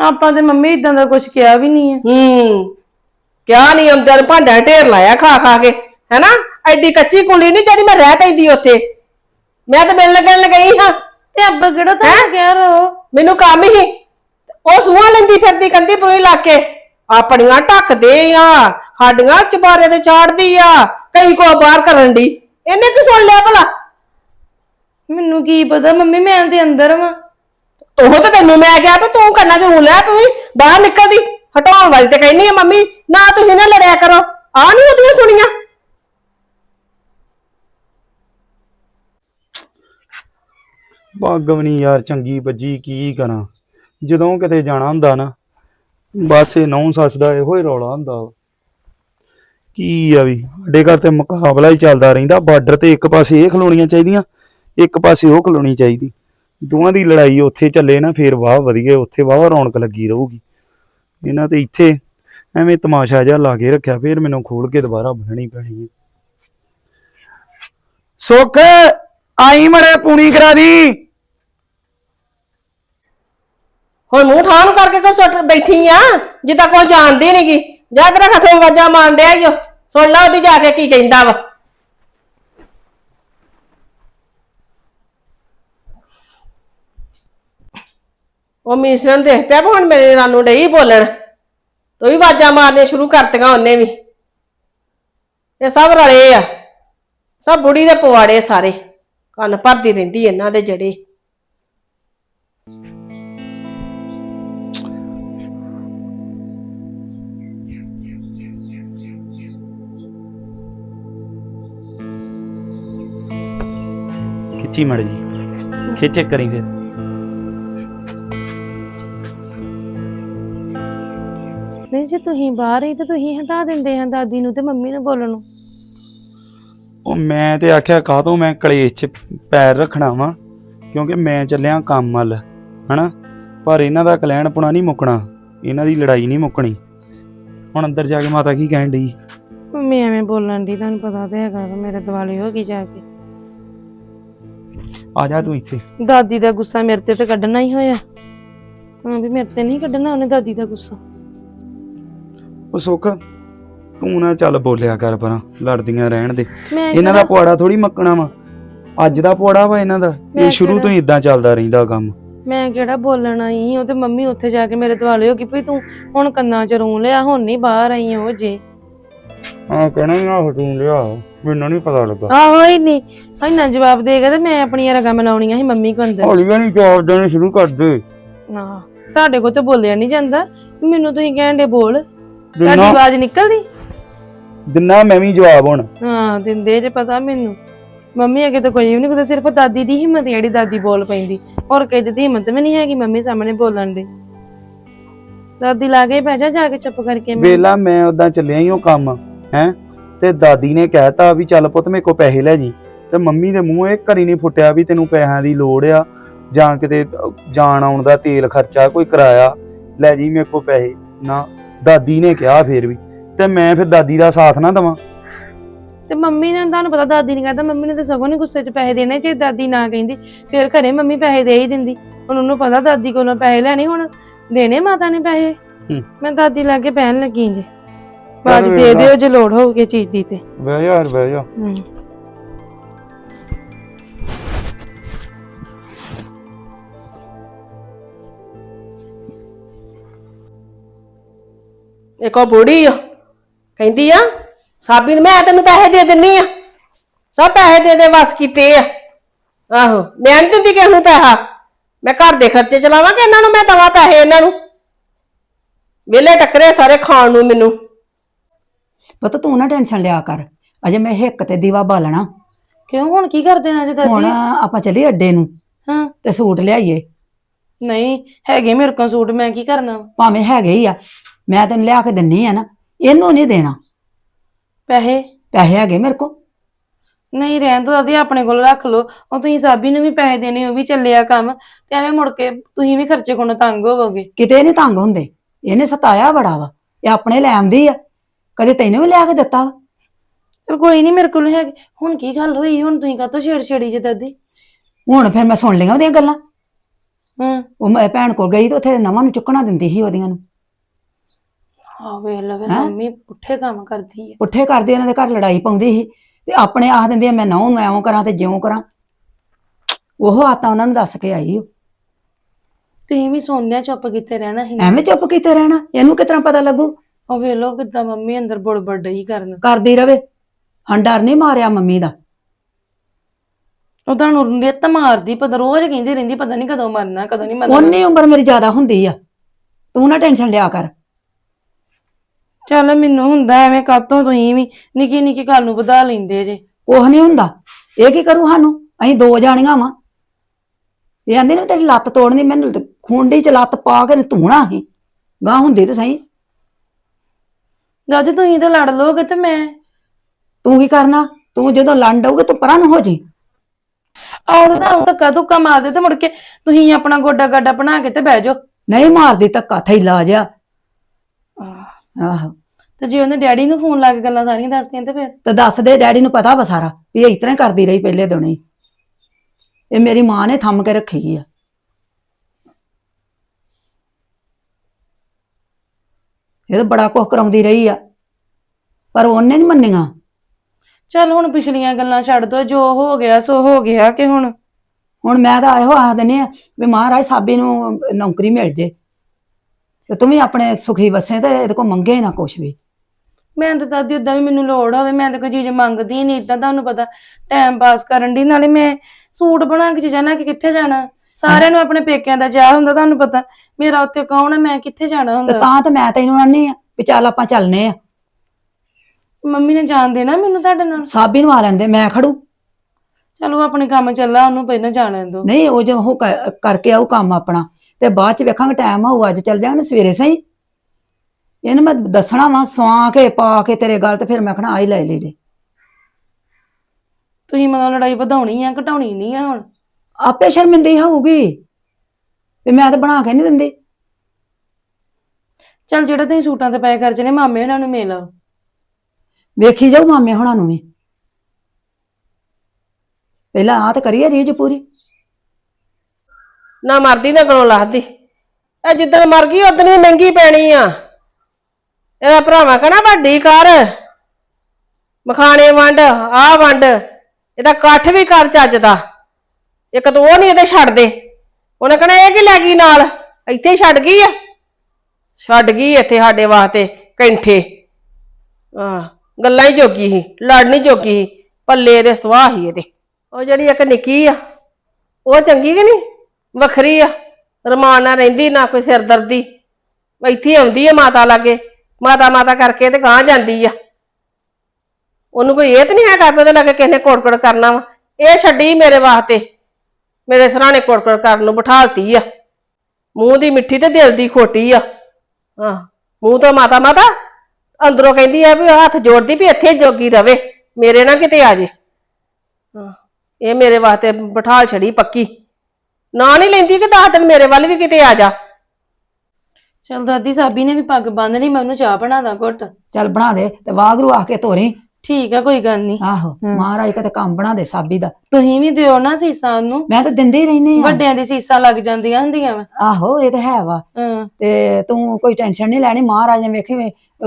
D: ਆਪਾਂ ਤੇ ਮੰਮੀ ਇਦਾਂ ਦਾ ਕੁਝ ਕਿਹਾ ਵੀ ਨਹੀਂ ਆ।
A: ਹੂੰ। ਕਿਆ ਨਹੀਂ ਅੰਦਰ ਭਾਂਡਾ ਢੇਰ ਲਾਇਆ ਖਾ ਖਾ ਕੇ। ਹੈਨਾ? ਐਡੀ ਕੱਚੀ ਕੁੰਡੀ ਨਹੀਂ ਜਿਹੜੀ ਮੈਂ ਰਹਿ ਪੈਂਦੀ ਉੱਥੇ। ਮੈਂ ਤਾਂ ਮਿਲਣ ਲੱਗਣ ਗਈ ਹਾਂ।
D: ਤੇ ਅੱਬਾ ਕਿਹੜਾ ਤੁਹਾਨੂੰ ਕਹਿ ਰਹੋ
A: ਮੈਨੂੰ ਕੰਮ ਹੀ। ਉਹ ਸੂਹਾਂ ਲੈਂਦੀ ਫਿਰਦੀ ਕੰਦੀ ਪੂਰੀ ਲਾ ਕੇ। ਆਪਣੀਆਂ ਢੱਕਦੇ ਆ ਸਾਡੀਆਂ ਚਬਾਰੇ ਤੇ ਚਾੜਦੀ ਆ ਕਈ ਕੋ ਬਾਹਰ ਕਰਨ ਦੀ ਇਹਨੇ ਕੀ ਸੁਣ ਲਿਆ ਭਲਾ?
D: ਮੈਨੂੰ ਕੀ ਪਤਾ ਮੰਮੀ ਮੈਂ ਤੇ ਅੰਦਰ ਵਾਂ।
A: ਉਹ ਤਾਂ ਤੈਨੂੰ ਮੈਂ ਕਿਹਾ ਵੀ ਤੂੰ ਕੰਨਾਂ 'ਚ ਰੂੰ ਲੈ ਤੂੰ ਬਾਹਰ ਨਿਕਲਦੀ। ਹਟਾਉਣ ਵਾਲੀ ਤੇ ਕਹਿੰਦੀ ਆ ਮੰਮੀ ਨਾ ਤੁਸੀਂ ਨਾ ਲੜਿਆ ਕਰੋ। ਆ ਨਹੀਂ ਉਹਦੀਆਂ ਸੁਣੀਆਂ?
C: ਨਹੀਂ ਯਾਰ ਚੰਗੀ ਬੱਜੀ ਕੀ ਕਰਾਂ? ਜਦੋਂ ਕਿਤੇ ਜਾਣਾ ਹੁੰਦਾ ਨਾ ਬਸ ਇਹ ਨੌ ਸੱਸ ਦਾ ਇਹੋ ਹੀ ਰੌਲਾ ਹੁੰਦਾ ਵਾ। ਕੀ ਆ ਵੀ, ਸਾਡੇ ਘਰ ਤੇ ਮੁਕਾਬਲਾ ਹੀ ਚੱਲਦਾ ਰਹਿੰਦਾ, ਬਾਰਡਰ ਤੇ ਇੱਕ ਪਾਸੇ ਇਹ ਖਲੋਣੀਆਂ ਚਾਹੀਦੀਆਂ, ਇੱਕ ਪਾਸੇ ਉਹ ਖਲੋਣੀ ਚਾਹੀਦੀ। ਦੋਵਾਂ ਦੀ ਲੜਾਈ ਉੱਥੇ ਚੱਲੇ ਨਾ, ਫੇਰ ਵਾਹ ਵਧੀਆ ਉੱਥੇ ਵਾਹ ਰੌਣਕ ਲੱਗੀ ਰਹੂਗੀ। ਇਹਨਾਂ ਤੇ ਇੱਥੇ ਐਵੇਂ ਤਮਾਸ਼ਾ ਜਿਹਾ ਲਾ ਕੇ ਰੱਖਿਆ, ਫੇਰ ਮੈਨੂੰ ਖੋਲ ਕੇ ਦੁਬਾਰਾ ਬੰਨਣੀ ਪੈਣੀ ਹੈ ਸੁੱਖ! ਆਈ ਮੜੇ ਪੂਣੀ ਕਰਾ ਦੀ।
A: ਹੁਣ ਮੂੰਹ ਠਾਹ ਨੂੰ ਕਰਕੇ ਕੋ ਸੁੱਟ ਬੈਠੀ ਆ? ਜਿੱਦਾਂ ਕੋਈ ਜਾਣਦੀ ਨਹੀਂਗੀ ਜਾ ਤੇਰਾ ਖਸਮ ਵਾਜਾ ਮਾਰਨ ਡਿਆ ਈਓ ਸੁਣ ਲਾ ਉਹਦੀ ਜਾ ਕੇ ਕੀ ਕਹਿੰਦਾ ਵਾ। ਉਹ ਮਿਸ਼ਰਨ ਦੇਖ ਪਿਆ ਵੀ ਹੁਣ ਮੇਰੇ ਰਾਨੂੰ ਡਈ ਬੋਲਣ। ਤੂੰ ਵੀ ਵਾਜਾਂ ਮਾਰਨੀਆਂ ਸ਼ੁਰੂ ਕਰਤੀਆਂ ਉਹਨੇ ਵੀ। ਇਹ ਸਭ ਰਲੇ ਆ। ਸਭ ਬੁੜੀ ਦੇ ਪਵਾੜੇ ਸਾਰੇ। ਕੰਨ ਭਰਦੀ ਰਹਿੰਦੀ ਇਹਨਾਂ ਦੇ ਜੜੇ
C: ਖਿੱਚੀ ਮੜ ਜੀ। ਖਿੱਚੇ ਕਰੀ ਫਿਰ।
D: ਨਹੀਂ ਜੇ ਤੁਸੀਂ ਬਾਹਰ ਹੀ ਤੇ ਤੁਸੀਂ ਹਟਾ ਦਿੰਦੇ ਆ ਦਾਦੀ ਨੂੰ ਤੇ ਮੰਮੀ ਨੂੰ ਬੋਲਣ ਨੂੰ।
C: ਉਹ ਮੈਂ ਤੇ ਆਖਿਆ ਕਾਹਤੋਂ ਮੈਂ ਕਲੇਸ਼ 'ਚ ਪੈਰ ਰੱਖਣਾ ਵਾ ਕਿਉਂਕਿ ਮੈਂ ਚੱਲਿਆ ਕੰਮ ਵੱਲ ਹਨਾ? ਪਰ ਇਹਨਾਂ ਦਾ ਕਲੈਣ ਪੁਣਾ ਨਹੀਂ ਮੁੱਕਣਾ ਇਹਨਾਂ ਦੀ ਲੜਾਈ ਨਹੀਂ ਮੁੱਕਣੀ। ਹੁਣ ਅੰਦਰ ਜਾ ਕੇ ਮਾਤਾ ਕੀ ਕਹਿਣ ਡਈ?
D: ਮੰਮੀ ਐਵੇਂ ਬੋਲਣ ਦੀ ਤੁਹਾਨੂੰ ਪਤਾ ਤੇ ਹੈਗਾ ਵਾ, ਮੇਰੇ ਦਿਵਾਲੀ ਹੋ ਗਈ ਜਾ ਕੇ।
C: ਆ ਜਾ ਤੂੰ ਇੱਥੇ।
D: ਦਾਦੀ ਦਾ ਗੁੱਸਾ ਮੇਰੇ ਤੇ ਤੇ ਕੱਢਣਾ ਹੀ ਹੋਇਆ। ਹਾਂ ਵੀ ਮੇਰੇ ਤੇ ਨਹੀਂ ਕੱਢਣਾ ਉਹਨੇ ਦਾਦੀ ਦਾ ਗੁੱਸਾ।
C: ਉਹ ਸੁੱਖ ਤੂੰ ਨਾ ਚੱਲ ਬੋਲਿਆ ਕਰ ਪਰਾਂ ਲੜਦੀਆਂ ਰਹਿਣ ਦੇ।
D: ਮੈਂ
C: ਇਹਨਾਂ ਦਾ ਪੁਆੜਾ ਥੋੜੀ ਮੱਕਣਾ ਵਾ। ਅੱਜ ਦਾ ਪੋੜਾ ਵਾ ਇਹਨਾਂ ਦਾ ਇਹ ਸ਼ੁਰੂ ਤੋਂ ਹੀ ਇਦਾਂ ਚੱਲਦਾ ਰਹਿੰਦਾ ਕੰਮ।
D: ਮੈਂ ਕਿਹੜਾ ਬੋਲਣ ਆਈ ਉਹ ਤੇ ਮੰਮੀ ਉੱਥੇ ਜਾ ਕੇ ਮੇਰੇ ਦੁਆਲੇ ਹੋ ਗਈ ਵੀ ਤੂੰ ਹੁਣ ਕੰਨਾਂ 'ਚ ਰੂੰ ਲਿਆ ਹੁਣ ਨਹੀਂ ਬਾਹਰ ਆਈ ਉਹ ਜੇ।
C: ਹਾਂ ਕਹਿਣਾ ਨਾ ਹਟੂੰ ਲਿਆ। ਮੈਨੂੰ ਨਹੀਂ ਪਤਾ ਲੱਗਾ।
D: ਆਹੋ ਹੀ ਨਹੀਂ ਇੰਨਾ ਜਵਾਬ ਦੇਗਾ ਤੇ ਮੈਂ ਆਪਣੀਆਂ ਰਗਾਂ ਮਨਾਉਣੀਆਂ ਸੀ ਮੰਮੀ ਕੋ ਅੰਦਰ।
C: ਹੌਲੀ ਹੌਲੀ ਜਵਾਬ ਦੇਣੇ ਸ਼ੁਰੂ ਕਰ ਦੇ।
D: ਹਾਂ ਤੁਹਾਡੇ ਕੋ ਤੇ ਬੋਲਿਆ ਨਹੀਂ ਜਾਂਦਾ। ਮੈਨੂੰ ਤੁਸੀਂ ਕਹਿਣ ਦੇ ਬੋਲ। ਤੁਹਾਡੀ
C: ਦਿਨਾ
D: ਆਵਾਜ਼ ਨਿਕਲਦੀ?
C: ਦਿਨਾ ਮੈਂ ਵੀ ਜਵਾਬ ਹੁਣ।
D: ਹਾਂ ਦਿੰਦੇ ਜੇ ਪਤਾ ਮੈਨੂੰ। ਮੰਮੀ ਅੱਗੇ ਤਾਂ ਕੋਈ ਵੀ ਨਹੀਂ ਕੁਝ ਸਿਰਫ ਦਾਦੀ ਦੀ ਹਿੰਮਤ ਜਿਹੜੀ ਦਾਦੀ ਬੋਲ ਪੈਂਦੀ। ਹੋਰ ਕਿਸੇ ਦੀ ਹਿੰਮਤ ਵੀ ਨਹੀਂ ਹੈਗੀ ਮੰਮੀ ਸਾਹਮਣੇ ਬੋਲਣ ਦੀ। ਦਾਦੀ ਲਾ ਕੇ ਬਹਿ ਜਾ ਜਾ ਕੇ ਚੁੱਪ ਕਰਕੇ ਮੈਂ।
C: ਵੇਲਾ ਮੈਂ ਉਦਾਂ ਚੱਲਿਆ ਹੀ ਉਹ ਕੰਮ ਹੈ? ਤੇ ਦਾਦੀ ਨੇ ਕਹਿਤਾ ਵੀ ਚੱਲ ਪੁੱਤ ਮੇਰੇ ਕੋ ਪੈਸੇ ਲੈ ਜੀ। ਤੇ ਮੰਮੀ ਦੇ ਮੂੰਹ ਇਹ ਘਰੀ ਨਹੀਂ ਫੁੱਟਿਆ ਵੀ ਤੈਨੂੰ ਪੈਸਿਆਂ ਦੀ ਲੋੜ ਆ। ਜਾਂ ਕਿਤੇ ਜਾਣ ਆਉਣ ਦਾ ਤੇਲ ਖਰਚਾ ਕੋਈ ਕਿਰਾਇਆ ਲੈ ਜੀ ਮੇਰੇ ਕੋ ਪੈਸੇ। ਨਾ ਦਾਦੀ ਨੇ ਕਿਹਾ ਫੇਰ ਵੀ। ਤੇ ਮੈਂ ਫਿਰ ਦਾਦੀ ਦਾ ਸਾਥ ਨਾ ਦਵਾਂ।
D: ਤੇ ਮੰਮੀ ਨੇ ਤੁਹਾਨੂੰ ਪਤਾ ਦਾਦੀ ਨੇ ਕਹਿੰਦਾ ਮੰਮੀ ਨੇ ਤਾਂ ਸਗੋਂ ਨਹੀਂ ਗੁੱਸੇ 'ਚ ਪੈਸੇ ਦੇਣੇ ਜੇ ਦਾਦੀ ਨਾ ਕਹਿੰਦੀ ਫਿਰ ਘਰੇ ਮੰਮੀ ਪੈਸੇ ਦੇ ਹੀ ਦਿੰਦੀ। ਹੁਣ ਉਹਨੂੰ ਪਤਾ ਦਾਦੀ ਕੋਲੋਂ ਪੈਸੇ ਲੈਣੇ ਹੁਣ। ਦੇਣੇ ਮਾਤਾ ਨੇ ਪੈਸੇ। ਮੈਂ ਦਾਦੀ ਲਾ ਕੇ ਪਹਿਨ ਲੱਗੀ ਜੇ।
C: ਚੱਲ
D: ਦੇ
C: ਵੇਖ ਲਾ।
D: ਦਿਓ ਜੇ ਲੋੜ ਹੋਊਗੀ ਚੀਜ਼ ਦੀ ਤੇ।
C: ਬਹਿ ਜਾ ਯਾਰ ਬਹਿ ਜਾ।
A: ਇੱਕ ਉਹ ਬੁੜੀ ਆ ਕਹਿੰਦੀ ਆ ਸਾਬੀ ਨੂੰ ਮੈਂ ਤੈਨੂੰ ਪੈਸੇ ਦੇ ਦਿੰਨੀ ਆ। ਸਭ ਪੈਸੇ ਦੇ ਦੇ ਬਸ ਕੀਤੇ ਆ। ਆਹੋ ਮੈਂ ਨਹੀਂ ਦਿੰਦੀ ਕਿਸ ਨੂੰ ਪੈਸਾ। ਮੈਂ ਘਰ ਦੇ ਖਰਚੇ ਚਲਾਵਾਂ ਕਿ ਇਹਨਾਂ ਨੂੰ ਮੈਂ ਦਵਾ ਪੈਸੇ ਇਹਨਾਂ ਨੂੰ। ਵਿਹਲੇ ਟੱਕਰੇ ਸਾਰੇ ਖਾਣ ਨੂੰ ਮੈਨੂੰ।
B: ਪੁੱਤ ਤੂੰ ਨਾ ਟੈਨਸ਼ਨ ਲਿਆ ਕਰ। ਅਜੇ ਮੈਂ ਹਿੱਕ ਤੇ ਦੀਵਾ ਬਾਲਣਾ
D: ਕਿਉਂ? ਹੁਣ ਕੀ ਕਰਦੇ ਆ ਜੇ
B: ਹੁਣ
D: ਦਾਦੀ
B: ਆਪਾਂ ਚੱਲੀਏ ਅੱਡੇ ਨੂੰ
D: ਹਾਂ।
B: ਤੇ ਸੂਟ ਲਿਆਈਏ।
D: ਨਹੀਂ ਹੈਗੇ ਮੇਰੇ ਕੋਲ ਸੂਟ ਮੈਂ ਕੀ ਕਰਨਾ? ਵਾ?
B: ਭਾਵੇਂ ਹੈਗੇ ਹੀ ਆ। ਮੈਂ ਤੈਨੂੰ ਲਿਆ ਕੇ ਦਿੰਨੀ ਆ ਨਾ ਇਹਨੂੰ ਨਹੀਂ ਦੇਣਾ।
D: ਪੈਸੇ?
B: ਪੈਸੇ ਹੈਗੇ ਮੇਰੇ ਕੋਲ।
D: ਨਹੀਂ ਰਹਿਣ ਦੋ ਦਾਦੀ ਆਪਣੇ ਕੋਲ ਰੱਖ ਲਓ। ਉਹ ਤੁਸੀਂ ਸਾਬੀ ਨੂੰ ਵੀ ਪੈਸੇ ਦੇਣੇ ਉਹ ਵੀ ਚੱਲਿਆ ਕੰਮ। ਤੇ ਐਵੇਂ ਮੁੜ ਕੇ ਤੁਸੀਂ ਵੀ ਖਰਚੇ ਕੋਲੋਂ ਤੰਗ ਹੋਵੋਗੇ।
B: ਕਿਤੇ ਨਹੀਂ ਤੰਗ ਹੁੰਦੇ। ਇਹਨੇ ਸਤਾਇਆ ਬੜਾ ਵਾ। ਇਹ ਆਪਣੇ ਲੈ ਆਉਂਦੀ ਆ। ਕਦੇ ਤੈਨੂੰ ਵੀ ਲਿਆ ਕੇ ਦਿੱਤਾ ਵਾ?
D: ਚਲ ਕੋਈ ਨਹੀਂ ਮੇਰੇ ਕੋਲ ਹੈਗੇ। ਹੁਣ ਕੀ ਗੱਲ ਹੋਈ? ਹੁਣ ਤੁਸੀਂ ਕਾਹਤੋਂ ਛੇੜ ਛੇੜੀ ਜੇ ਦਾਦੀ?
B: ਹੁਣ ਫਿਰ ਮੈਂ ਸੁਣ ਲਈਆਂ ਉਹਦੀਆਂ ਗੱਲਾਂ।
D: ਹਾਂ।
B: ਉਹ ਮੈਂ ਭੈਣ ਕੋਲ ਗਈ ਤੇ ਉੱਥੇ ਨਵਾਂ ਨੂੰ ਚੁੱਕਣਾ ਦਿੰਦੀ ਸੀ ਉਹਦੀਆਂ ਨੂੰ।
D: ਆ ਵੇਖ ਲਵੇ
B: ਹੈਂ?
D: ਮੰਮੀ ਪੁੱਠੇ ਕੰਮ ਕਰਦੀ ਹੈ
B: ਪੁੱਠੇ ਕਰਦੀ ਉਹਨਾਂ ਦੇ ਘਰ ਲੜਾਈ ਪਾਉਂਦੀ ਸੀ। ਤੇ ਆਪਣੇ ਆਖ ਦਿੰਦੀ ਆ ਮੈਂ ਨਹੁੰ ਨੂੰ ਐਵੇਂ ਕਰਾਂ ਤੇ ਜਿਉਂ ਕਰਾਂ। ਉਹ ਆਤਾ ਉਹਨਾਂ ਨੂੰ ਦੱਸ ਕੇ ਆਈ ਉਹ
D: ਤੁਸੀਂ ਵੀ ਸੋਨਿਆ ਚੁੱਪ ਕੀਤੇ ਰਹਿਣਾ ਸੀ।
B: ਐਵੇਂ ਚੁੱਪ ਕੀਤੇ ਰਹਿਣਾ? ਇਹਨੂੰ ਕਿਸ ਤਰ੍ਹਾਂ ਪਤਾ ਲੱਗੂ?
D: ਉਹ ਵੇਖ ਲੋ ਕਿੱਦਾਂ ਮੰਮੀ ਅੰਦਰ ਬੜਬੜ ਡਈ ਕਰਨ।
B: ਕਰਦੀ ਰਵੇ। ਹਾਂ ਡਰ ਨਹੀਂ ਮਾਰਿਆ ਮੰਮੀ ਦਾ।
D: ਉਹ ਤੁਹਾਨੂੰ ਨਿੱਤ ਮਾਰਦੀ ਪਤਾ ਰੋਜ਼ ਕਹਿੰਦੀ ਰਹਿੰਦੀ ਪਤਾ ਨਹੀਂ ਕਦੋਂ ਮਰਨਾ ਕਦੋਂ ਨਹੀਂ ਮਰਨਾ।
B: ਉਨੀ ਉਮਰ ਮੇਰੀ ਜ਼ਿਆਦਾ ਹੁੰਦੀ ਆ। ਤੂੰ ਨਾ ਟੈਨਸ਼ਨ ਲਿਆ ਕਰ।
D: ਚੱਲ ਮੈਨੂੰ ਹੁੰਦਾ ਐਵੇਂ ਕਾਤੋਂ ਤੁਸੀਂ ਵੀ ਨਿੱਕੀ ਨਿੱਕੀ ਗੱਲ ਨੂੰ ਵਧਾ ਲੈਂਦੇ ਜੇ।
B: ਕੁਛ ਨਹੀਂ ਹੁੰਦਾ। ਇਹ ਕੀ ਕਰੂ ਸਾਨੂੰ? ਅਸੀਂ ਦੋ ਜਾਣੀਆਂ ਵਾਂ। ਇਹ ਆਂਦੇ ਨੇ ਤੇਰੀ ਲੱਤ ਤੋੜਨੀ ਮੈਨੂੰ ਖੁੰਡੀ ਚ ਲੱਤ ਪਾ ਕੇ ਧੂਣਾ ਸੀ ਗਾਂ ਹੁੰਦੀ ਤੇ ਸਹੀ।
D: ਦਾਦੀ ਤੁਸੀਂ ਤਾਂ ਲੜ ਲੋਗੇ ਤੇ ਮੈਂ
B: ਤੂੰ ਕੀ ਕਰਨਾ? ਤੂੰ ਜਦੋਂ ਲੰਡ ਆਉਗੇ ਤੂੰ ਪਰਾਂ ਨੂੰ ਹੋ ਜੀ।
D: ਔਰ ਤਾਂ ਉਹ ਧੱਕਾ ਧੁੱਕਾ ਮਾਰਦੇ ਤੇ ਮੁੜ ਕੇ ਤੁਸੀਂ ਆਪਣਾ ਗੋਡਾ ਗਾਡਾ ਬਣਾ ਕੇ ਤੇ ਬਹਿ ਜਾਓ।
B: ਨਹੀਂ ਮਾਰਦੀ ਧੱਕਾ ਥੈਲਾ ਜਿਹਾ ਆਹੋ।
D: ਤੇ ਜੇ ਉਹਨੇ ਡੈਡੀ ਨੂੰ ਫੋਨ ਲਾ ਕੇ ਗੱਲਾਂ ਸਾਰੀਆਂ ਦੱਸਦੀਆਂ ਤੇ ਫਿਰ?
B: ਤੇ ਦੱਸ ਦੇ ਡੈਡੀ ਨੂੰ ਪਤਾ ਵਾ ਸਾਰਾ ਵੀ ਇਹ ਹੀ ਕਰਦੀ ਰਹੀ ਪਹਿਲੇ ਦਿਨ ਹੀ। ਇਹ ਮੇਰੀ ਮਾਂ ਨੇ ਥੰਮ ਕੇ ਰੱਖੀ ਆ। ਇਹ ਤਾਂ ਬੜਾ ਕੁਝ ਕਰਾਉਂਦੀ ਰਹੀ ਆ। ਪਰ ਉਹਨੇ ਨਹੀਂ ਮੰਨੀਆਂ।
D: ਚੱਲ ਹੁਣ ਪਿਛਲੀਆਂ ਗੱਲਾਂ ਛੱਡ ਦੋ ਜੋ ਹੋ ਗਿਆ ਸੋ ਹੋ ਗਿਆ ਕਿ ਹੁਣ?
B: ਹੁਣ ਮੈਂ ਤਾਂ ਇਹੋ ਆਖ ਦਿੰਦੀ ਆ ਵੀ ਮਹਾਰਾਜ ਸਾਬੀ ਨੂੰ ਨੌਕਰੀ ਮਿਲ ਜੇ। ਤੇ ਤੂੰ ਵੀ ਆਪਣੇ ਸੁਖੀ ਵਸੇ ਤੇ ਇਹਦੇ ਕੋ ਮੰਗੇ ਨਾ ਕੁਛ ਵੀ।
D: ਮੈਂ ਤਾਂ ਦਾਦੀ ਉਦਾਂ ਵੀ ਮੈਨੂੰ ਲੋੜ ਹੋਵੇ ਮੈਂ ਤਾਂ ਕੋਈ ਚੀਜ਼ ਮੰਗਦੀ ਨਹੀਂ ਇਦਾਂ ਤੁਹਾਨੂੰ ਪਤਾ ਟਾਈਮ ਪਾਸ ਕਰਨ ਦੀ ਨਾਲੇ ਮੈਂ ਸੂਟ ਬਣਾ ਕੇ ਨਾ ਕਿ ਕਿੱਥੇ ਜਾਣਾ? ਸਾਰਿਆਂ ਨੂੰ ਆਪਣੇ ਪੇਕਿਆਂ ਦਾ ਚਾਹ ਹੁੰਦਾ ਤੁਹਾਨੂੰ ਪਤਾ। ਮੇਰਾ ਉੱਥੇ ਕੌਣ ਹੈ ਮੈਂ ਕਿੱਥੇ ਜਾਣਾ
B: ਤੇ
D: ਹੁੰਦਾ?
B: ਤਾਂ ਤੇ ਮੈਂ ਤੈਨੂੰ ਆਨੀ ਆ ਵੀ ਚੱਲ ਆਪਾਂ ਚੱਲਨੇ ਆ।
D: ਮੰਮੀ ਨੇ ਜਾਣ ਦੇਣਾ ਮੈਨੂੰ ਤੁਹਾਡੇ ਨਾਲ?
B: ਸਾਬੀ ਨੂੰ ਆ ਲੈਂਦੇ ਮੈਂ ਖੜੂ।
D: ਚਲੋ ਆਪਣੇ ਕੰਮ ਚੱਲਾ ਉਹਨੂੰ ਪਹਿਲਾਂ ਜਾਣ ਦਿਓ
B: ਨਹੀਂ ਉਹ ਜੋ ਉਹ ਕਰਕੇ ਆਉ ਕੰਮ ਆਪਣਾ ਤੇ ਬਾਅਦ ਚ ਵੇਖਾਂਗੇ ਟਾਈਮ ਆਊ ਅੱਜ ਚੱਲ ਜਾਾਂਗੇ ਸਵੇਰੇ ਸਹੀ। ਇਹਨੂੰ ਮੈਂ ਦੱਸਣਾ ਵਾ ਸਵਾ ਕੇ ਪਾ ਕੇ ਤੇਰੇ ਗੱਲ ਤੇ ਫਿਰ ਮੈਂ ਕਹਣਾ ਆਈ ਲੈ ਲੀੜੇ।
D: ਤੁਸੀਂ ਮਤਲਬ ਲੜਾਈ ਵਧਾਉਣੀ ਆ ਘਟਾਉਣੀ ਨਹੀਂ ਆ ਹੁਣ?
B: ਆਪੇ ਸ਼ਰਮਿੰਦੀ ਹੋਊਗੀ। ਵੀ ਮੈਂ ਤਾਂ ਬਣਾ ਕੇ ਨਹੀਂ ਦਿੰਦੀ।
D: ਚੱਲ ਜਿਹੜਾ ਤੁਸੀਂ ਸੂਟਾਂ ਤੇ ਪੈਸੇ ਖਰਚਨੇ ਮਾਮੇ ਉਹਨਾਂ ਨੂੰ ਮਿਲ।
B: ਵੇਖੀ ਜਾਊ ਮਾਮੇ ਹੋਣਾ ਨੂੰ ਵੀ। ਪਹਿਲਾਂ ਆ ਤਾਂ ਕਰੀਏ ਰੀਜ ਪੂਰੀ।
A: ਨਾ ਮਰਦੀ ਨਾ ਗਲੋਂ ਲਾਹਦੀ। ਇਹ ਜਿੱਦਣ ਮਰ ਗਈ ਉਦੋਂ ਹੀ ਮਹਿੰਗੀ ਪੈਣੀ ਆ। ਇਹਦਾ ਭਰਾਵਾ ਕਹਣਾ ਵੱਡੀ ਕਰ। ਮਖਾਣੇ ਵੰਡ ਆ ਵੰਡ। ਇਹਦਾ ਇਕੱਠ ਵੀ ਕਰ ਚੱਜਦਾ ਇੱਕ ਤਾਂ ਉਹ ਨਹੀਂ ਇਹਦੇ ਛੱਡ ਦੇ ਉਹਨੇ ਕਹਣਾ ਇਹ ਕੀ ਲੈ ਗਈ ਨਾਲ? ਇੱਥੇ ਹੀ ਛੱਡ ਗਈ ਆ? ਛੱਡ ਗਈ ਇੱਥੇ ਸਾਡੇ ਵਾਸਤੇ ਕੈਂਠੇ। ਆ ਗੱਲਾਂ ਹੀ ਜੋਗੀ ਸੀ, ਲੜਨੀ ਜੋਗੀ ਸੀ, ਪੱਲੇ ਇਹਦੇ, ਸਵਾਹ ਹੀ ਇਹਦੇ। ਉਹ ਜਿਹੜੀ ਇੱਕ ਨਿੱਕੀ ਆ, ਉਹ ਚੰਗੀ ਕਿ ਨਹੀਂ? ਵੱਖਰੀ ਆ, ਰਮਾਨ ਨਾਲ ਰਹਿੰਦੀ, ਨਾ ਕੋਈ ਸਿਰ ਦਰਦੀ। ਇੱਥੇ ਆਉਂਦੀ ਆ ਮਾਤਾ ਲਾਗੇ, ਮਾਤਾ ਮਾਤਾ ਕਰਕੇ ਤੇ ਗਾਂ ਜਾਂਦੀ ਆ। ਉਹਨੂੰ ਕੋਈ ਇਹ ਤਾਂ ਨਹੀਂ ਹੈਗਾ ਵੀ ਉਹਦੇ ਲਾਗੇ ਕਿਸੇ ਨੇ ਕੋੜ-ਕੋੜ ਕਰਨਾ ਵਾ। ਇਹ ਛੱਡੀ ਮੇਰੇ ਵਾਸਤੇ। ਮੇਰੇ ਸਰਾਣੇ ਕੋੜ-ਕੋੜ ਕਰਨ ਨੂੰ ਬਿਠਾਲਤੀ ਆ। ਮੂੰਹ ਦੀ ਮਿੱਠੀ ਤੇ ਦਿਲ ਦੀ ਖੋਟੀ ਆ। ਹਾਂ ਮੂੰਹ ਤੋਂ ਮਾਤਾ ਮਾਤਾ ਅੰਦਰੋਂ ਕਹਿੰਦੀ ਆ ਵੀ ਹੱਥ ਜੋੜਦੀ ਵੀ ਇੱਥੇ ਜੋਗੀ ਰਵੇ ਮੇਰੇ ਨਾਲ ਕਿਤੇ ਆ ਜੇ। ਹਾਂ ਇਹ ਮੇਰੇ ਵਾਸਤੇ ਬਿਠਾਲ ਛੜੀ ਪੱਕੀ। ਨਾ ਨਹੀਂ ਲੈਂਦੀ ਕਿ ਦਸ ਦਿਨ ਮੇਰੇ ਵੱਲ ਵੀ ਕਿਤੇ ਆ ਜਾ।
D: ਚਲ ਦਾਦੀ ਸਾਬੀ ਨੇ ਵੀ ਪੱਗ ਬੰਨ ਲਈ ਮੈਂ ਉਹਨੂੰ ਚਾਹ ਬਣਾਦਾ ਘੁੱਟ।
B: ਚੱਲ ਬਣਾ ਦੇ ਤੇ ਵਾਗਰੂ ਆ ਕੇ ਧੋਰੀ।
D: ਠੀਕ ਆ ਕੋਈ ਗੱਲ ਨਹੀਂ
B: ਆਹੋ ਮਹਾਰਾਜ ਕਿਤੇ ਕੰਮ ਬਣਾ ਦੇ ਸਾਬੀ ਦਾ।
D: ਤੁਸੀਂ ਵੀ ਦਿਓ ਨਾ ਸੀਸਾਂ ਉਹਨੂੰ।
B: ਮੈਂ ਤਾਂ ਦਿੰਦੇ ਹੀ ਰਹਿੰਦੇ ਆ
D: ਵੱਡਿਆਂ ਦੀ ਸੀਸਾਂ ਲੱਗ ਜਾਂਦੀਆਂ ਹੁੰਦੀਆਂ ਵਾ।
B: ਆਹੋ ਇਹ ਤਾਂ ਹੈ ਵਾ।
D: ਹਾਂ।
B: ਤੇ ਤੂੰ ਕੋਈ ਟੈਨਸ਼ਨ ਨਹੀਂ ਲੈਣੀ ਮਹਾਰਾਜ ਨੇ ਵੇਖੀ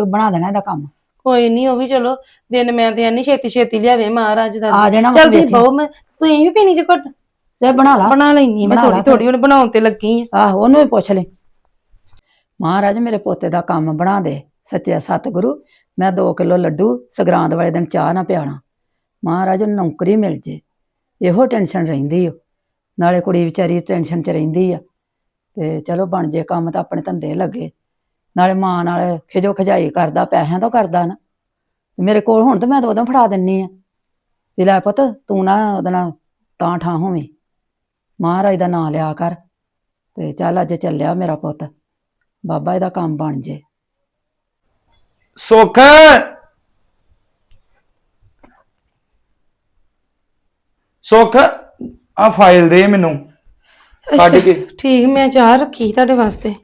B: ਬਣਾ ਦੇਣਾ ਇਹਦਾ ਕੰਮ।
D: ਕੋਈ ਨਹੀਂ ਉਹ ਵੀ ਚਲੋ ਦਿਨ ਮੈਂ ਤੇ ਨਹੀਂ ਛੇਤੀ ਛੇਤੀ ਲਿਆਵੇ ਮਹਾਰਾਜ ਦਾ।
B: ਆ ਜਾਣਾ
D: ਚਲ। ਦੀ ਬਹੁ ਮੈਂ ਤੁਸੀਂ ਵੀ ਪੀਣੀ ਜੇ ਘੁੱਟ?
B: ਤੇ ਬਣਾ ਲਾ।
D: ਬਣਾ ਲੈਣੀ ਮੈਂ ਥੋੜੀ ਥੋੜੀ ਹੁਣ ਬਣਾਉਣ ਤੇ ਲੱਗੀ ਆ।
B: ਆਹੋ ਉਹਨੂੰ ਵੀ ਪੁੱਛ ਲੈ। ਮਹਾਰਾਜ ਮੇਰੇ ਪੋਤੇ ਦਾ ਕੰਮ ਬਣਾ ਦੇ ਸੱਚੇ ਸਤਿਗੁਰੂ। ਮੈਂ 2 ਕਿਲੋ ਲੱਡੂ ਸਗਰਾਂਦ ਵਾਲੇ ਦਿਨ ਚਾਹ ਨਾ ਪਿਆਣਾ। ਮਹਾਰਾਜ ਨੂੰ ਨੌਕਰੀ ਮਿਲ ਜੇ। ਇਹੋ ਟੈਨਸ਼ਨ ਰਹਿੰਦੀ ਓ। ਨਾਲੇ ਕੁੜੀ ਵਿਚਾਰੀ ਟੈਨਸ਼ਨ 'ਚ ਰਹਿੰਦੀ ਆ। ਤੇ ਚਲੋ ਬਣ ਜੇ ਕੰਮ ਤਾਂ ਆਪਣੇ ਧੰਦੇ ਲੱਗੇ। ਨਾਲੇ ਮਾਂ ਨਾਲ ਖਿਜੋ ਖਜਾਈ ਕਰਦਾ, ਪੈਸਿਆਂ ਤੋਂ ਕਰਦਾ ਨਾ। ਮੇਰੇ ਕੋਲ ਹੁਣ ਤਾਂ ਮੈਂ ਤਾਂ ਉਦੋਂ ਫੜਾ ਦਿੰਨੀ ਆ। ਵੀ ਲੈ ਪੁੱਤ, ਤੂੰ ਨਾ ਉਹਦੇ ਨਾਲ ਤਾਂ ਠਾਂ ਹੋਵੇਂ। ਮਹਾਰਾਜ ਦਾ ਨਾਂ ਲਿਆ ਕਰ। ਤੇ ਚੱਲ ਅੱਜ ਚੱਲਿਆ ਮੇਰਾ ਪੁੱਤ। ਬਾਬਾ ਇਹਦਾ ਕੰਮ ਬਣ ਜੇ।
C: ਸੁੱਖ। ਸੁੱਖ ਆ ਫਾਈਲ ਦੇ ਮੈਨੂੰ। ਕੱਢ ਕੇ।
D: ਠੀਕ ਮੈਂ ਚਾਹ ਰੱਖੀ ਤੁਹਾਡੇ ਵਾਸਤੇ।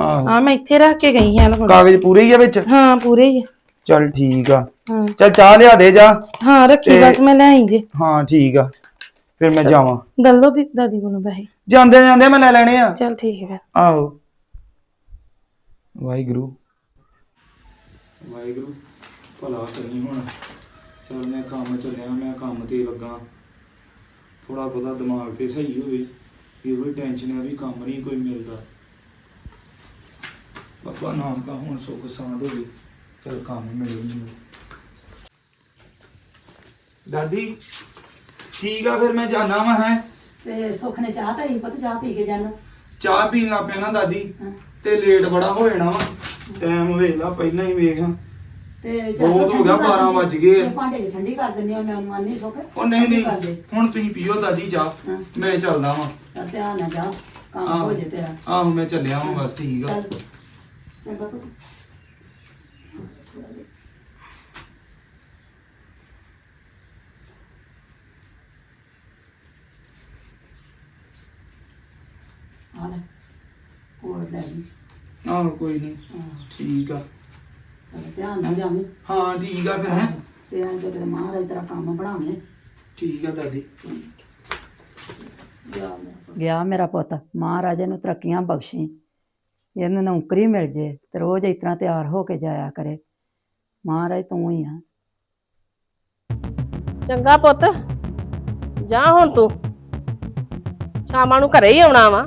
C: ਆਹੋ।
D: ਹਾਂ ਮੈਂ ਇੱਥੇ ਰੱਖ ਕੇ ਗਈ ਹਾਂ ਲਗਣ
C: ਕਾਗਜ਼ ਪੂਰੇ ਹੀ ਆ ਵਿੱਚ?
D: ਹਾਂ ਪੂਰੇ ਹੀ ਆ।
C: ਚੱਲ ਠੀਕ ਆ।
D: ਹਾਂ।
C: ਚੱਲ ਚਾਹ ਲਿਆ ਦੇ ਜਾ।
D: ਹਾਂ ਰੱਖੀ ਬਸ ਮੈਂ ਲੈ ਆਈ ਜੇ।
C: ਹਾਂ ਠੀਕ ਆ। ਫਿਰ ਮੈਂ ਜਾਵਾਂ।
D: ਦੱਲੋ ਵੀ ਦਾਦੀ ਕੋਲੋਂ ਪੈਸੇ।
C: ਜਾਂਦੇ ਜਾਂਦੇ ਮੈਂ ਲੈ ਲੈਣੇ ਆ।
D: ਚਲ ਠੀਕ ਹੈ ਫਿਰ।
C: ਆਹੋ। ਵਾਹਿਗੁਰੂ। ਵਾਹਿਗੁਰੂ ਭਲਾ ਕਰੀ ਹੁਣ। ਚਲ ਮੈਂ ਕੰਮ ਚੱਲਿਆ ਮੈਂ ਕੰਮ ਤੇ ਲੱਗਾ। ਥੋੜਾ ਬਹੁਤਾ ਦਿਮਾਗ ਤੇ ਸਹੀ ਹੋਵੇ ਇਹੋ ਹੀ ਟੈਨਸ਼ਨ ਹੈ ਵੀ ਕੰਮ ਨਹੀਂ ਕੋਈ ਮਿਲਦਾ। ਬਾਬਾ ਨਾਮ ਦਾ ਹੁਣ ਸੁੱਖ ਸਾਂਦ ਹੋਵੇ ਚਲ ਕੰਮ ਮਿਲੇ ਮੈਨੂੰ। ਦਾਦੀ ਠੀਕ ਆ ਫਿਰ ਮੈਂ ਜਾਣਾ ਵਾ ਹੈ?
B: ਤੇ ਸੁਖ ਨੇ ਚਾਹ ਧਰੀ ਪੁੱਤ ਚਾਹ ਪੀ ਕੇ ਜਾਣਾ
C: ਚਾਹ ਪੀਣ ਲੱਗ ਪਿਆ ਨਾ ਦਾਦੀ ਤੇ ਲੇਟ ਬੜਾ ਹੋ ਜਾਣਾ ਵਾ। ਟਾਈਮ ਵੇਖ ਲਾ ਪਹਿਲਾਂ ਹੀ ਵੇਖ।
B: ਤੇ
C: ਬਹੁਤ ਹੋ ਗਿਆ 12 ਵੱਜ ਗਏ। ਆ।
B: ਭਾਂਡੇ ਚ ਠੰਡੀ ਕਰ ਦਿੰਦੀ ਆ ਮੈਂ ਉਹਨੂੰ ਆਨੀ ਸੁਖ।
C: ਉਹ ਨਹੀਂ
B: ਠੰਡੀ ਕਰ
C: ਨਹੀਂ
B: ਦੇ।
C: ਹੁਣ ਤੁਸੀਂ ਪੀਓ ਦਾਦੀ ਚਾਹ।
B: ਹਾਂ।
C: ਮੈਂ ਚੱਲਦਾ ਵਾਂ।
B: ਚੱਲ ਧਿਆਨ ਨਾਲ ਜਾ ਕੰਮ। ਹੋ ਜੇ ਤੇਰਾ।
C: ਆਹੋ ਮੈਂ ਚੱਲਿਆ ਵਾਂ ਬਸ ਠੀਕ ਆ।
B: ਚੱਲ ਚੰਗਾ ਪੁੱਤ। ਆ ਲੈ ਕੋਲ ਲੈ ਲਈ।
C: ਆਹੋ ਕੋਈ ਨਹੀਂ
B: ਹਾਂ।
C: ਠੀਕ ਆ।
B: ਚੱਲ ਧਿਆਨ ਨਾਲ ਜਾਵੀਂ।
C: ਹਾਂ ਠੀਕ ਆ ਫਿਰ ਹੈ?
B: ਤੇ ਆਂ ਤੇ ਮਹਾਰਾਜ ਤੇਰਾ ਕੰਮ ਬਣਾਵੇ।
C: ਠੀਕ ਆ ਦਾਦੀ।
B: ਗਿਆ ਮੇਰਾ ਪੁੱਤ। ਮਹਾਰਾਜ ਨੂੰ ਤਰੱਕੀਆਂ ਬਖਸ਼ੀ। ਇਹਨੂੰ ਨੌਕਰੀ ਮਿਲ ਜੇ ਤੇ ਰੋਜ਼ ਇਸ ਤਰ੍ਹਾਂ ਤਿਆਰ ਹੋ ਕੇ ਜਾਇਆ ਕਰੇ। ਮਹਾਰਾਜ ਤੂੰ ਹੀ ਆ।
A: ਚੰਗਾ ਪੁੱਤ। ਜਾ ਹੁਣ ਤੂੰ। ਸ਼ਾਮਾਂ ਨੂੰ ਘਰੇ ਹੀ ਆਉਣਾ ਵਾ।